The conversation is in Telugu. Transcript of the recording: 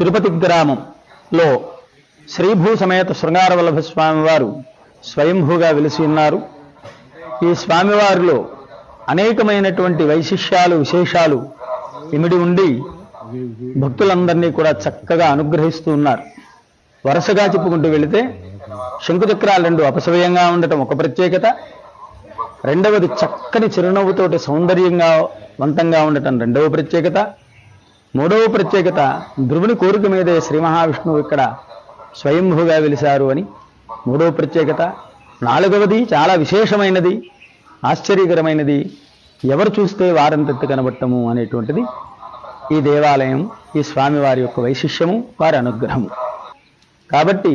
తిరుపతి గ్రామంలో శ్రీభూ సమేత శృంగారవల్లభ స్వామివారు స్వయంభూగా వెలిసి ఉన్నారు. ఈ స్వామివారిలో అనేకమైనటువంటి వైశిష్యాలు విశేషాలు ఇమిడి ఉండి భక్తులందరినీ కూడా చక్కగా అనుగ్రహిస్తూ ఉన్నారు. వరుసగా చెప్పుకుంటూ వెళితే శంకుచక్రాలు రెండు అపసవ్యంగా ఉండటం ఒక ప్రత్యేకత. రెండవది చక్కని చిరునవ్వుతోటి సౌందర్యంగా వంతంగా ఉండటం రెండవ ప్రత్యేకత. మూడవ ప్రత్యేకత ధ్రువుని కోరిక మీదే శ్రీ మహావిష్ణువు ఇక్కడ స్వయంభుగా వెలిశారు అని. మూడవ ప్రత్యేకత నాలుగవది చాలా విశేషమైనది ఆశ్చర్యకరమైనది. ఎవరు చూస్తే వారంతత్తు కనబట్టము అనేటువంటిది ఈ దేవాలయం ఈ స్వామివారి యొక్క వైశిష్యము వారి అనుగ్రహము. కాబట్టి